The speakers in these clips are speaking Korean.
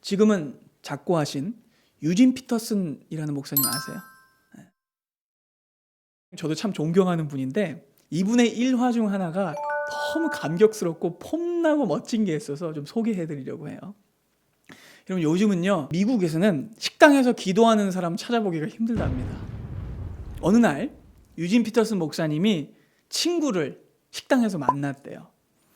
지금은 작고하신 유진 피터슨이라는 목사님 아세요? 네. 저도 참 존경하는 분인데 이분의 일화 중 하나가 너무 감격스럽고 폼나고 멋진 게 있어서 좀 소개해 드리려고 해요. 여러분 요즘은요 미국에서는 식당에서 기도하는 사람 찾아보기가 힘들답니다. 어느 날 유진 피터슨 목사님이 친구를 식당에서 만났대요.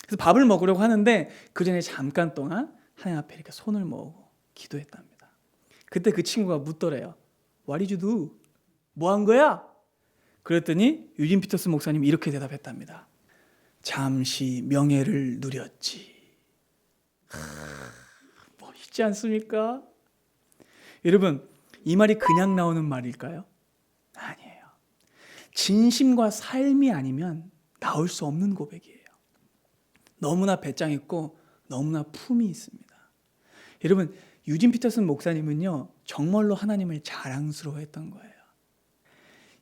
그래서 밥을 먹으려고 하는데 그 전에 잠깐 동안 하나님 앞에 이렇게 손을 모으고 기도했답니다. 그때 그 친구가 묻더래요. What did you do? 뭐 한 거야? 그랬더니 유진 피터슨 목사님이 이렇게 대답했답니다. 잠시 명예를 누렸지. 하, 멋있지 않습니까? 여러분, 이 말이 그냥 나오는 말일까요? 아니에요. 진심과 삶이 아니면 나올 수 없는 고백이에요. 너무나 배짱 있고 너무나 품이 있습니다. 여러분, 유진 피터슨 목사님은요, 정말로 하나님을 자랑스러워했던 거예요.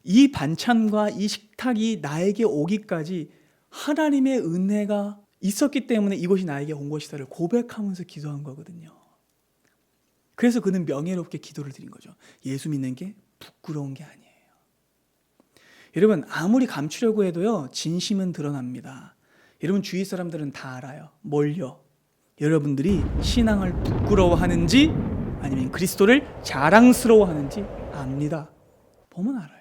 이 반찬과 이 식탁이 나에게 오기까지 하나님의 은혜가 있었기 때문에 이것이 나에게 온 것이다를 고백하면서 기도한 거거든요. 그래서 그는 명예롭게 기도를 드린 거죠. 예수 믿는 게 부끄러운 게 아니에요. 여러분, 아무리 감추려고 해도요, 진심은 드러납니다. 여러분, 주위 사람들은 다 알아요. 뭘요? 여러분들이 신앙을 부끄러워하는지 아니면 그리스도를 자랑스러워하는지 압니다. 보면 알아요.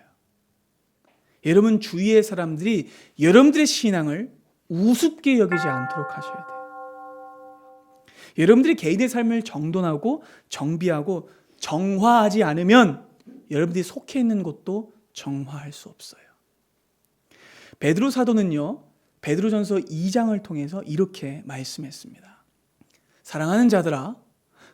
여러분 주위의 사람들이 여러분들의 신앙을 우습게 여기지 않도록 하셔야 돼요. 여러분들이 개인의 삶을 정돈하고 정비하고 정화하지 않으면 여러분들이 속해 있는 곳도 정화할 수 없어요. 베드로 사도는요. 베드로전서 2장을 통해서 이렇게 말씀했습니다. 사랑하는 자들아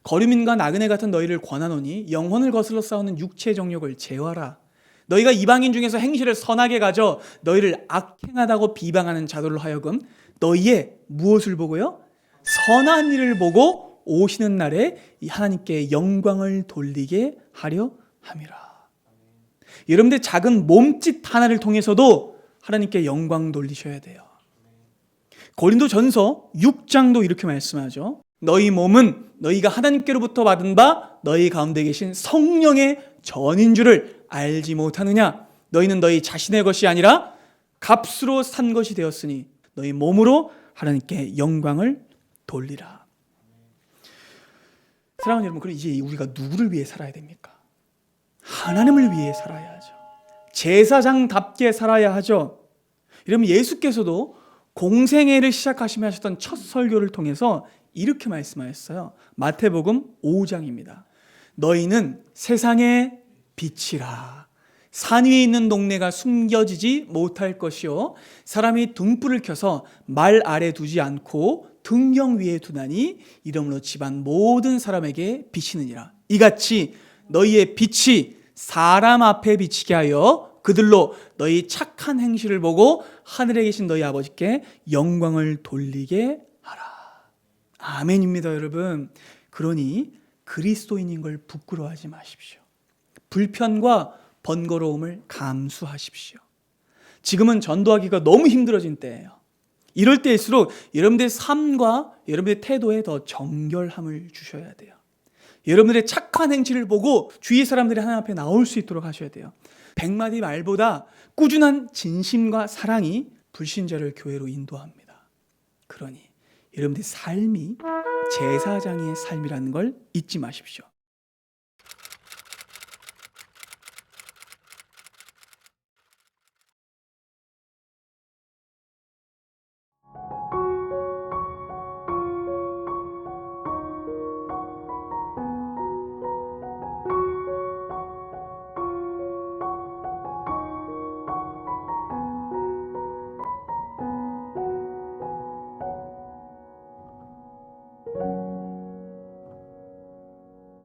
거류민과 나그네 같은 너희를 권하노니 영혼을 거슬러 싸우는 육체의 정욕을 제어하라. 너희가 이방인 중에서 행실을 선하게 가져 너희를 악행하다고 비방하는 자들로 하여금 너희의 무엇을 보고요? 선한 일을 보고 오시는 날에 이 하나님께 영광을 돌리게 하려 함이라. 여러분들 작은 몸짓 하나를 통해서도 하나님께 영광 돌리셔야 돼요. 고린도 전서 6장도 이렇게 말씀하죠. 너희 몸은 너희가 하나님께로부터 받은 바 너희 가운데 계신 성령의 전인 줄을 알지 못하느냐? 너희는 너희 자신의 것이 아니라 값으로 산 것이 되었으니 너희 몸으로 하나님께 영광을 돌리라. 사랑하는 여러분, 그럼 이제 우리가 누구를 위해 살아야 됩니까? 하나님을 위해 살아야 하죠. 제사장답게 살아야 하죠. 여러분 예수께서도 공생애를 시작하시며 하셨던 첫 설교를 통해서 이렇게 말씀하셨어요. 마태복음 5장입니다. 너희는 세상의 빛이라. 산 위에 있는 동네가 숨겨지지 못할 것이요. 사람이 등불을 켜서 말 아래 두지 않고 등경 위에 두나니 이름으로 집안 모든 사람에게 비치느니라. 이같이 너희의 빛이 사람 앞에 비치게 하여 그들로 너희 착한 행실을 보고 하늘에 계신 너희 아버지께 영광을 돌리게 하라. 아멘입니다, 여러분. 그러니 그리스도인인 걸 부끄러워하지 마십시오. 불편과 번거로움을 감수하십시오. 지금은 전도하기가 너무 힘들어진 때예요. 이럴 때일수록 여러분들의 삶과 여러분들의 태도에 더 정결함을 주셔야 돼요. 여러분들의 착한 행실을 보고 주위 사람들이 하나님 앞에 나올 수 있도록 하셔야 돼요. 백마디 말보다 꾸준한 진심과 사랑이 불신자를 교회로 인도합니다. 그러니 여러분들의 삶이 제사장의 삶이라는 걸 잊지 마십시오.